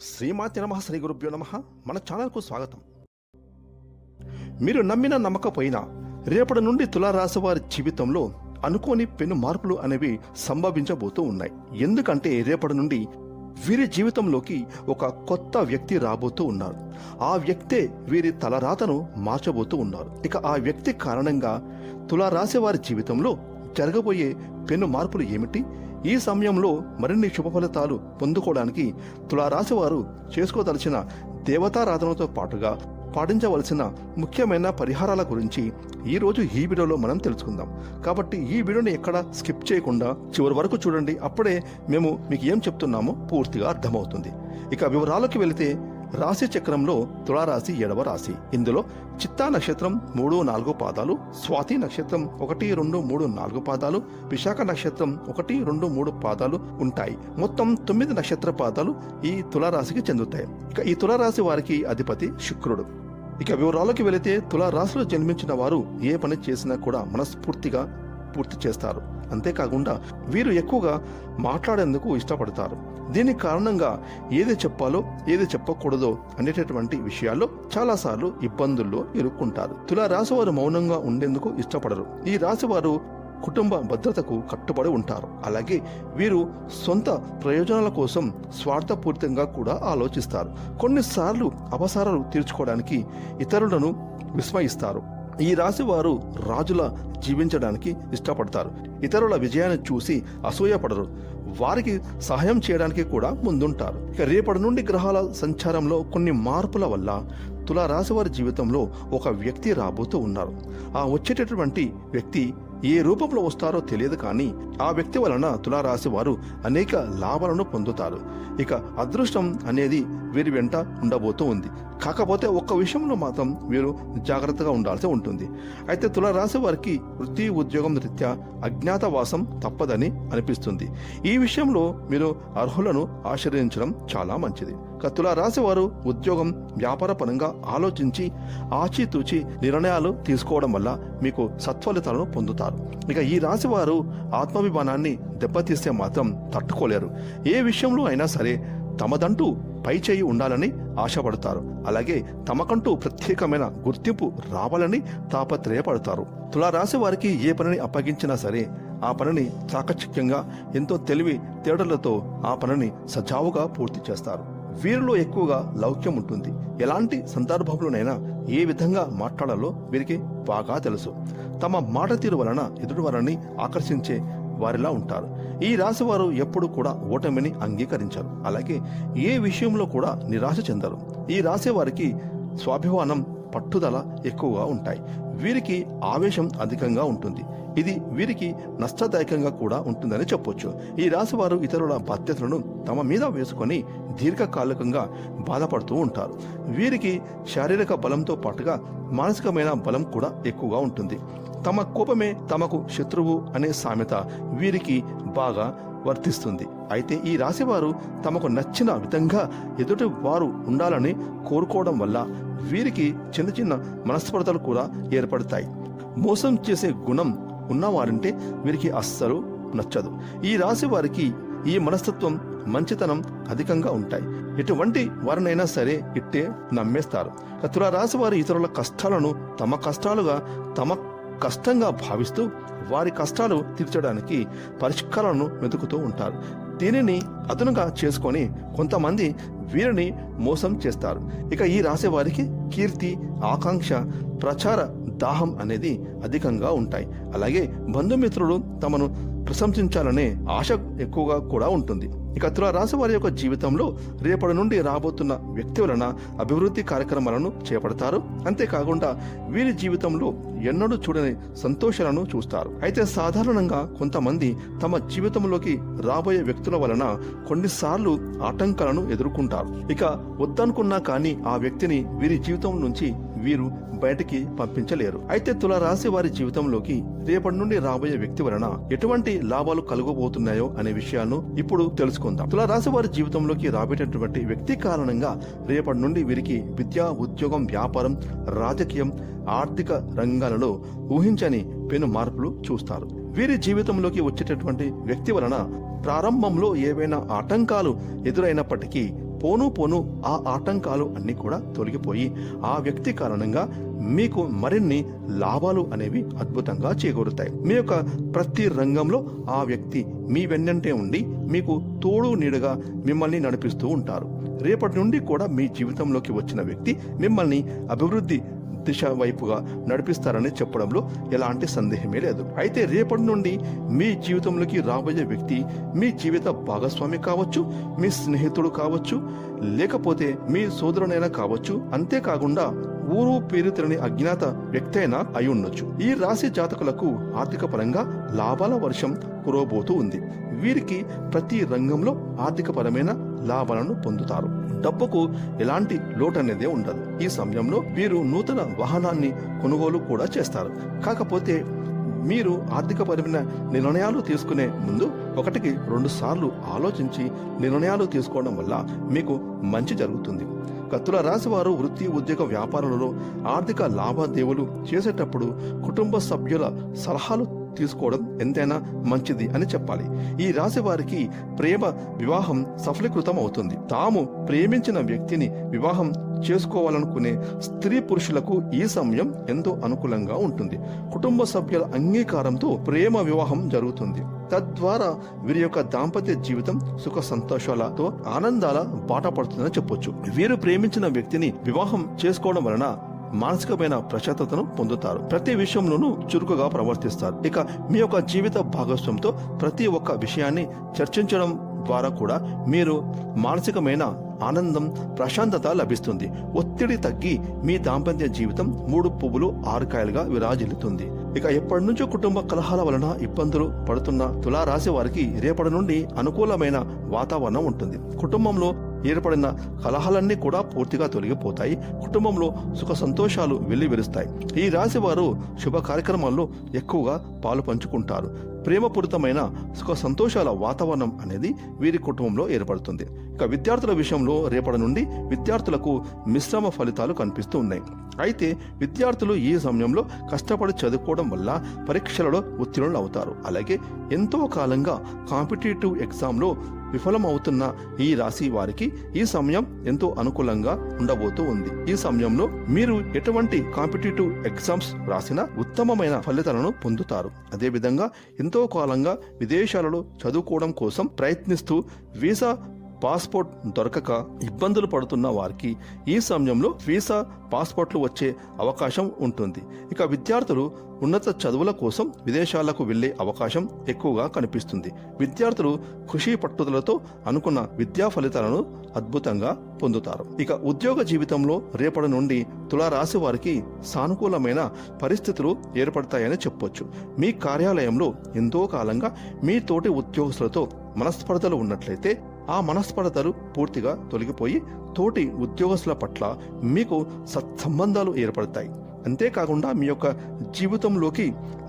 శ్రీమాతి నమ శ్రీ గురుభ్యో నమ. మన ఛానల్కు స్వాగతం. మీరు నమ్మిన నమ్మకపోయినా రేపటి నుండి తులారాశి వారి జీవితంలో అనుకోని పెను మార్పులు అనేవి సంభవించబోతూ ఉన్నాయి. ఎందుకంటే రేపటి నుండి వీరి జీవితంలోకి ఒక కొత్త వ్యక్తి రాబోతూ ఉన్నారు. ఆ వ్యక్తే వీరి తలరాతను మార్చబోతూ ఉన్నారు. ఇక ఆ వ్యక్తి కారణంగా తులారాశి వారి జీవితంలో జరగబోయే పెను మార్పులు ఏమిటి? ఈ సమయంలో మరిన్ని శుభ ఫలితాలు పొందుకోవడానికి తులారాశి వారు చేసుకోదలిచిన దేవతారాధనతో పాటుగా పాటించవలసిన ముఖ్యమైన పరిహారాల గురించి ఈరోజు ఈ వీడియోలో మనం తెలుసుకుందాం. కాబట్టి ఈ వీడియోని ఎక్కడ స్కిప్ చేయకుండా చివరి వరకు చూడండి. అప్పుడే మేము మీకు ఏం చెప్తున్నామో పూర్తిగా అర్థమవుతుంది. ఇక వివరాలకు వెళితే రాశి చక్రంలో తులారాశి ఏడవ రాశి. ఇందులో చిత్తా నక్షత్రం మూడు నాలుగు పాదాలు స్వాతి నక్షత్రం ఒకటి రెండు మూడు నాలుగు పాదాలు విశాఖ నక్షత్రం ఒకటి రెండు మూడు పాదాలు ఉంటాయి. మొత్తం తొమ్మిది నక్షత్ర పాదాలు ఈ తులారాశికి చెందుతాయి. ఇక ఈ తులారాశి వారికి అధిపతి శుక్రుడు. ఇక వివరాలకు వెళితే తులారాశిలో జన్మించిన వారు ఏ పని చేసినా కూడా మనస్ఫూర్తిగా పూర్తి చేస్తారు. అంతేకాకుండా వీరు ఎక్కువగా మాట్లాడేందుకు ఇష్టపడతారు. దీని కారణంగా ఏది చెప్పాలో ఏది చెప్పకూడదో అనేటటువంటి విషయాల్లో చాలాసార్లు ఇబ్బందుల్లో ఇరుక్కుంటారు. తులా రాశి వారు మౌనంగా ఉండేందుకు ఇష్టపడరు. ఈ రాశి వారు కుటుంబ భద్రతకు కట్టుబడి ఉంటారు. అలాగే వీరు సొంత ప్రయోజనాల కోసం స్వార్థపూరితంగా కూడా ఆలోచిస్తారు. కొన్నిసార్లు అవసరాలు తీర్చుకోవడానికి ఇతరులను విస్మయిస్తారు. ఈ రాశి వారు రాజుల జీవించడానికి ఇష్టపడతారు. ఇతరుల విజయాన్ని చూసి అసూయపడరు. వారికి సహాయం చేయడానికి కూడా ముందుంటారు. ఇక రేపటి నుండి గ్రహాల సంచారంలో కొన్ని మార్పుల వల్ల తులా వారి జీవితంలో ఒక వ్యక్తి రాబోతూ ఉన్నారు. ఆ వచ్చేటటువంటి వ్యక్తి ఏ రూపంలో వస్తారో తెలియదు కానీ ఆ వ్యక్తి వలన తులారాశి వారు అనేక లాభాలను పొందుతారు. ఇక అదృష్టం అనేది వీరి వెంట ఉండబోతూ ఉంది. కాకపోతే ఒక్క విషయంలో మాత్రం వీరు జాగ్రత్తగా ఉండాల్సి ఉంటుంది. అయితే తులారాశి వారికి వృత్తి ఉద్యోగం రీత్యా అజ్ఞాతవాసం తప్పదని అనిపిస్తుంది. ఈ విషయంలో మీరు అర్హులను ఆశ్రయించడం చాలా మంచిది. ఇక తులారాశి ఉద్యోగం వ్యాపార పరంగా ఆలోచించి ఆచితూచి నిర్ణయాలు తీసుకోవడం వల్ల మీకు సత్ఫలితాలను పొందుతారు. ఇక ఈ రాశివారు ఆత్మాభిమానాన్ని దెబ్బతీస్తే మాత్రం తట్టుకోలేరు. ఏ విషయంలో అయినా సరే తమదంటూ పై చేయి ఉండాలని ఆశపడతారు. అలాగే తమకంటూ ప్రత్యేకమైన గుర్తింపు రావాలని తాపత్రయపడతారు. తులారాశి వారికి ఏ పనిని అప్పగించినా సరే ఆ పనిని చాకచక్యంగా ఎంతో తెలివి తేడలతో ఆ పనిని సజావుగా పూర్తి చేస్తారు. వీరిలో ఎక్కువగా లౌక్యం ఉంటుంది. ఎలాంటి సందర్భంలోనైనా ఏ విధంగా మాట్లాడాలో వీరికి బాగా తెలుసు. తమ మాట తీరు వలన ఎదుటి వారిని ఆకర్షించే వారిలా ఉంటారు. ఈ రాశి వారు ఎప్పుడు కూడా ఓటమిని అంగీకరించారు. అలాగే ఏ విషయంలో కూడా నిరాశ చెందరు. ఈ రాశి వారికి స్వాభిమానం పట్టుదల ఎక్కువగా ఉంటాయి. వీరికి ఆవేశం అధికంగా ఉంటుంది. ఇది వీరికి నష్టదాయకంగా కూడా ఉంటుందని చెప్పొచ్చు. ఈ రాశి వారు ఇతరుల బాధ్యతలను తమ మీద వేసుకొని దీర్ఘకాలికంగా బాధపడుతూ ఉంటారు. వీరికి శారీరక బలంతో పాటుగా మానసికమైన బలం కూడా ఎక్కువగా ఉంటుంది. తమ కోపమే తమకు శత్రువు అనే సామెత వీరికి బాగా వర్తిస్తుంది. అయితే ఈ రాశివారు తమకు నచ్చిన విధంగా ఎదుటి వారు ఉండాలని కోరుకోవడం వల్ల వీరికి చిన్న చిన్న మనస్పర్ధలు కూడా ఏర్పడతాయి. మోసం చేసే గుణం ఉన్నవారంటే వీరికి అస్సలు నచ్చదు. ఈ రాశి వారికి ఈ మనస్తత్వం మంచితనం అధికంగా ఉంటాయి. ఎటువంటి వారినైనా సరే ఇట్టే నమ్మేస్తారు. తుల రాశి వారి ఇతరుల కష్టాలను తమ కష్టాలుగా తమ కష్టంగా భావిస్తూ వారి కష్టాలు తీర్చడానికి పరిష్కారాలను వెతుకుతూ ఉంటారు. దీనిని అదునుగా చేసుకొని కొంతమంది వీరిని మోసం చేస్తారు. ఇక ఈ రాసే వారికి కీర్తి ఆకాంక్ష ప్రచార దాహం అనేది అధికంగా ఉంటాయి. అలాగే బంధుమిత్రులు తమను ప్రశంసించాలనే ఆశ ఎక్కువగా కూడా ఉంటుంది. ఇక తుల రాశి వారి యొక్క జీవితంలో రేపటి నుండి రాబోతున్న వ్యక్తి వలన అభివృద్ధి కార్యక్రమాలను చేపడతారు. అంతేకాకుండా వీరి జీవితంలో ఎన్నడూ చూడని సంతోషాలను చూస్తారు. అయితే సాధారణంగా కొంతమంది తమ జీవితంలోకి రాబోయే వ్యక్తుల వలన కొన్నిసార్లు ఆటంకాలను ఎదుర్కొంటారు. ఇక వద్దనుకున్నా కానీ ఆ వ్యక్తిని వీరి జీవితం నుంచి వీరు బయటికి పంపించలేరు. అయితే తులరాశి వారి జీవితంలోకి రేపటి నుండి రాబోయే వ్యక్తి వలన ఎటువంటి లాభాలు కలుగబోతున్నాయో అనే విషయాలను ఇప్పుడు తెలుసుకుందాం. తులరాశి వారి జీవితంలోకి రాబేటటువంటి వ్యక్తి కారణంగా రేపటి నుండి వీరికి విద్య ఉద్యోగం వ్యాపారం రాజకీయం ఆర్థిక రంగాలలో ఊహించని పెను మార్పులు చూస్తారు. వీరి జీవితంలోకి వచ్చేటటువంటి వ్యక్తి వలన ప్రారంభంలో ఏవైనా ఆటంకాలు ఎదురైనప్పటికీ పోను పోను ఆ ఆటంకాలు అన్ని కూడా తొలగిపోయి ఆ వ్యక్తి కారణంగా మీకు మరిన్ని లాభాలు అనేవి అద్భుతంగా చేకూరుతాయి. మీ యొక్క ప్రతి రంగంలో ఆ వ్యక్తి మీ వెన్నంటే ఉండి మీకు తోడు నీడగా మిమ్మల్ని నడిపిస్తూ ఉంటారు. రేపటి నుండి కూడా మీ జీవితంలోకి వచ్చిన వ్యక్తి మిమ్మల్ని అభివృద్ధి దిశ వైపుగా నడిపిస్తారని చెప్పడంలో ఎలాంటి సందేహమే లేదు. అయితే రేపటి నుండి మీ జీవితంలోకి రాబోయే వ్యక్తి మీ జీవిత భాగస్వామి కావచ్చు మీ స్నేహితుడు కావచ్చు లేకపోతే మీ సోదరునైనా కావచ్చు అంతేకాకుండా ఊరు పేరు తెలియని అజ్ఞాత వ్యక్తి అయినా అయి ఉండొచ్చు. ఈ రాశి జాతకులకు ఆర్థిక పరంగా లాభాల వర్షం కురవబోతూ ఉంది. వీరికి ప్రతి రంగంలో ఆర్థిక పరమైన లాభాలను పొందుతారు. డబ్బుకు ఎలాంటి లోటు అనేది ఉండదు. ఈ సమయంలో వీరు నూతన వాహనాన్ని కొనుగోలు కూడా చేస్తారు. కాకపోతే మీరు ఆర్థికపరమైన నిర్ణయాలు తీసుకునే ముందు ఒకటికి రెండు సార్లు ఆలోచించి నిర్ణయాలు తీసుకోవడం వల్ల మీకు మంచి జరుగుతుంది. కత్తుల రాశి వారు వృత్తి ఉద్యోగ వ్యాపారాలలో ఆర్థిక లావాదేవీలు చేసేటప్పుడు కుటుంబ సభ్యుల సలహాలు తీసుకోవడం ఎంతైనా మంచిది అని చెప్పాలి. ఈ రాశి వారికి ప్రేమ వివాహం సఫలీకృతం అవుతుంది తాము ప్రేమించిన వ్యక్తిని వివాహం చేసుకోవాలనుకునే స్త్రీ పురుషులకు ఈ సమయం ఎంతో అనుకూలంగా ఉంటుంది. కుటుంబ సభ్యుల అంగీకారంతో ప్రేమ వివాహం జరుగుతుంది. తద్వారా వీరి యొక్క దాంపత్య జీవితం సుఖ సంతోషాలతో ఆనందాల బాట పడుతుందని చెప్పొచ్చు. వీరు ప్రేమించిన వ్యక్తిని వివాహం చేసుకోవడం వలన మానసికమైన ప్రశాంతతను పొందుతారు. ప్రతి విషయంలోనూ చురుకుగా ప్రవర్తిస్తారు. ఇక మీ యొక్క జీవిత భాగస్వంతో ప్రతి ఒక్క విషయాన్ని చర్చించడం ద్వారా కూడా మీరు మానసికమైన ఆనందం ప్రశాంతత లభిస్తుంది. ఒత్తిడి తగ్గి మీ దాంపత్య జీవితం మూడు పువ్వులు ఆరుకాయలుగా విరాజిల్లుతుంది. ఇక ఎప్పటి నుంచో కుటుంబ కలహాల వలన ఇబ్బందులు పడుతున్న తులారాశి వారికి రేపటి నుండి అనుకూలమైన వాతావరణం ఉంటుంది. కుటుంబంలో ఏర్పడిన కలహాలన్నీ కూడా పూర్తిగా తొలగిపోతాయి. కుటుంబంలో సుఖ సంతోషాలు వెల్లివిరుస్తాయి. ఈ రాశి వారు శుభ కార్యక్రమాల్లో ఎక్కువగా పాలు పంచుకుంటారు. ప్రేమపూరితమైన సుఖ సంతోషాల వాతావరణం అనేది వీరి కుటుంబంలో ఏర్పడుతుంది. ఇక విద్యార్థుల విషయంలో రేపటి నుండి విద్యార్థులకు మిశ్రమ ఫలితాలు కనిపిస్తూ ఉన్నాయి. అయితే విద్యార్థులు ఈ సమయంలో కష్టపడి చదువుకోవడం వల్ల పరీక్షలలో ఉత్తీర్ణులు అవుతారు. అలాగే ఎంతో కాలంగా కాంపిటేటివ్ ఎగ్జామ్లో విఫలమవుతున్న ఈ రాశి వారికి ఈ సమయం ఎంతో అనుకూలంగా ఉండబోతూ ఉంది. ఈ సమయంలో మీరు ఎటువంటి కాంపిటేటివ్ ఎగ్జామ్స్ రాసిన ఉత్తమమైన ఫలితాలను పొందుతారు. అదేవిధంగా ఎంతో కాలంగా విదేశాలలో చదువుకోవడం కోసం ప్రయత్నిస్తూ వీసా పాస్పోర్ట్ దొరకక ఇబ్బందులు పడుతున్న వారికి ఈ సమయంలో వీసా పాస్పోర్ట్లు వచ్చే అవకాశం ఉంటుంది. ఇక విద్యార్థులు ఉన్నత చదువుల కోసం విదేశాలకు వెళ్ళే అవకాశం ఎక్కువగా కనిపిస్తుంది. విద్యార్థులు కృషి పట్టుదలతో అనుకున్న విద్యా ఫలితాలను అద్భుతంగా పొందుతారు. ఇక ఉద్యోగ జీవితంలో రేపటి నుండి తులారాశి వారికి సానుకూలమైన పరిస్థితులు ఏర్పడతాయని చెప్పొచ్చు. మీ కార్యాలయంలో ఎంతో కాలంగా మీ తోటి ఉద్యోగస్తులతో మనస్పర్ధలు ఉన్నట్లయితే ఆ మనస్పర్ధలు పూర్తిగా తొలగిపోయి తోటి ఉద్యోగస్తుల పట్ల మీకు సత్సంబంధాలు ఏర్పడతాయి. అంతేకాకుండా మీ యొక్క జీవితంలోకి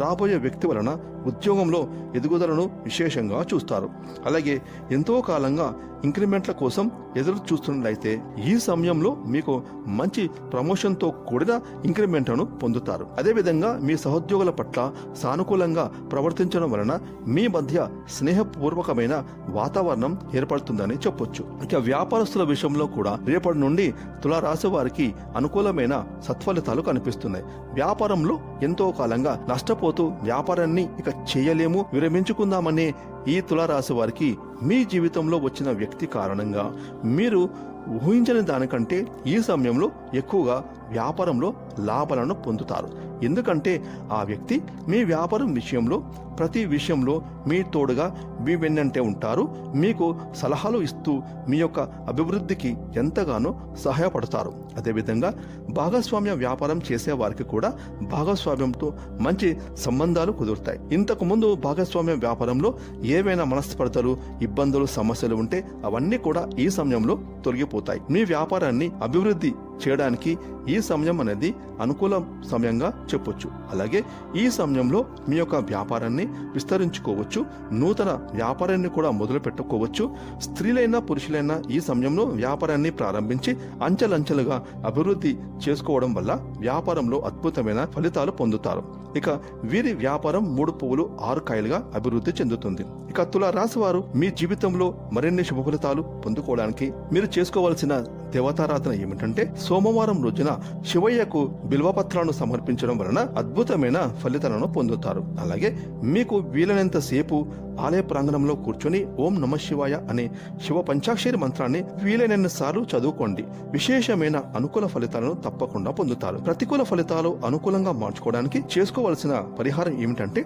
రాబోయే వ్యక్తి వలన ఉద్యోగంలో ఎదుగుదలను విశేషంగా చూస్తారు. అలాగే ఎంతో కాలంగా ఇంక్రిమెంట్ల కోసం ఎదురు చూస్తున్నట్లయితే ఈ సమయంలో మీకు మంచి ప్రమోషన్తో కూడిన ఇంక్రిమెంట్లను పొందుతారు. అదేవిధంగా మీ సహోద్యోగుల పట్ల సానుకూలంగా ప్రవర్తించడం వలన మీ మధ్య స్నేహపూర్వకమైన వాతావరణం ఏర్పడుతుందని చెప్పొచ్చు. ఇక వ్యాపారస్తుల విషయంలో కూడా రేపటి నుండి తులారాశి వారికి అనుకూలమైన సత్ఫలితాలు కనిపిస్తున్నాయి వ్యాపారంలో ఎంతో కాలంగా నష్టపోతూ వ్యాపారాన్ని ఇక చేయలేము విరమించుకుందామనే ఈ తులారాశి వారికి మీ జీవితంలో వచ్చిన వ్యక్తి కారణంగా మీరు ఊహించని దానికంటే ఈ సమయంలో ఎక్కువగా వ్యాపారంలో లాభాలను పొందుతారు. ఎందుకంటే ఆ వ్యక్తి మీ వ్యాపారం విషయంలో ప్రతి విషయంలో మీ తోడుగా మీ వెన్నంటే ఉంటారు. మీకు సలహాలు ఇస్తూ మీ యొక్క అభివృద్ధికి ఎంతగానో సహాయపడతారు. అదేవిధంగా భాగస్వామ్య వ్యాపారం చేసే వారికి కూడా భాగస్వామ్యంతో మంచి సంబంధాలు కుదురుతాయి. ఇంతకు ముందు భాగస్వామ్య వ్యాపారంలో ఏవైనా మనస్పర్ధలు ఇబ్బందులు సమస్యలు ఉంటే అవన్నీ కూడా ఈ సమయంలో తొలగిపోతాయి. మీ వ్యాపారాన్ని అభివృద్ధి చేయడానికి ఈ సమయం అనేది అనుకూల సమయంగా చెప్పొచ్చు. అలాగే ఈ సమయంలో మీ యొక్క వ్యాపారాన్ని విస్తరించుకోవచ్చు. నూతన వ్యాపారాన్ని కూడా మొదలు పెట్టుకోవచ్చు. స్త్రీలైనా పురుషులైనా ఈ సమయంలో వ్యాపారాన్ని ప్రారంభించి అంచెలంచెలుగా అభివృద్ధి చేసుకోవడం వల్ల వ్యాపారంలో అద్భుతమైన ఫలితాలు పొందుతారు. ఇక వీరి వ్యాపారం మూడు పువ్వులు ఆరు కాయలుగా అభివృద్ధి చెందుతుంది. ఇక తుల రాశి వారు మీ జీవితంలో మరిన్ని శుభ ఫలితాలు పొందుకోవడానికి మీరు చేసుకోవాల్సిన దేవతారాధన ఏమిటంటే సోమవారం రోజున శివయ్యకు బిల్వపత్రాలను సమర్పించడం వలన అద్భుతమైన ఫలితాలను పొందుతారు. అలాగే మీకు వీలైనంత సేపు ఆలయ ప్రాంగణంలో కూర్చొని ఓం నమ శివాయ అనే శివ పంచాక్షరి మంత్రాన్ని వీలైనన్ని సార్లు చదువుకోండి. విశేషమైన అనుకూల ఫలితాలను తప్పకుండా పొందుతారు. ప్రతికూల ఫలితాలు అనుకూలంగా మార్చుకోవడానికి చేసుకోవాల్సిన పరిహారం ఏమిటంటే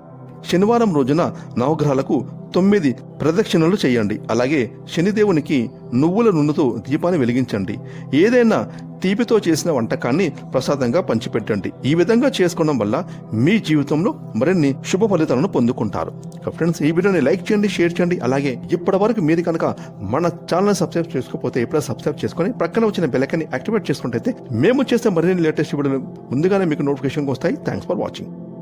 శనివారం రోజున నవగ్రహాలకు తొమ్మిది ప్రదక్షిణలు చేయండి. అలాగే శనిదేవునికి నువ్వుల నూనెతో దీపాన్ని వెలిగించండి. ఏదైనా తీపితో చేసిన వంటకాన్ని ప్రసాదంగా పంచిపెట్టండి. ఈ విధంగా చేసుకోవడం వల్ల మీ జీవితంలో మరిన్ని శుభ ఫలితాలను పొందుకుంటారు. ఫ్రెండ్స్ ఈ వీడియోని లైక్ చేయండి షేర్ చేయండి. అలాగే ఇప్పటి వరకు మీరు కనుక మన ఛానల్ సబ్స్క్రైబ్ చేసుకోకపోతే ఎప్పుడైనా సబ్స్క్రైబ్ చేసుకొని ప్రక్కన వచ్చిన బెల్లకని యాక్టివేట్ చేసుకుంటే మేము చేసే మరిన్ని లేటెస్ట్ వీడియోలు ముందుగానే మీకు నోటిఫికేషన్ వస్తాయి. Thanks for watching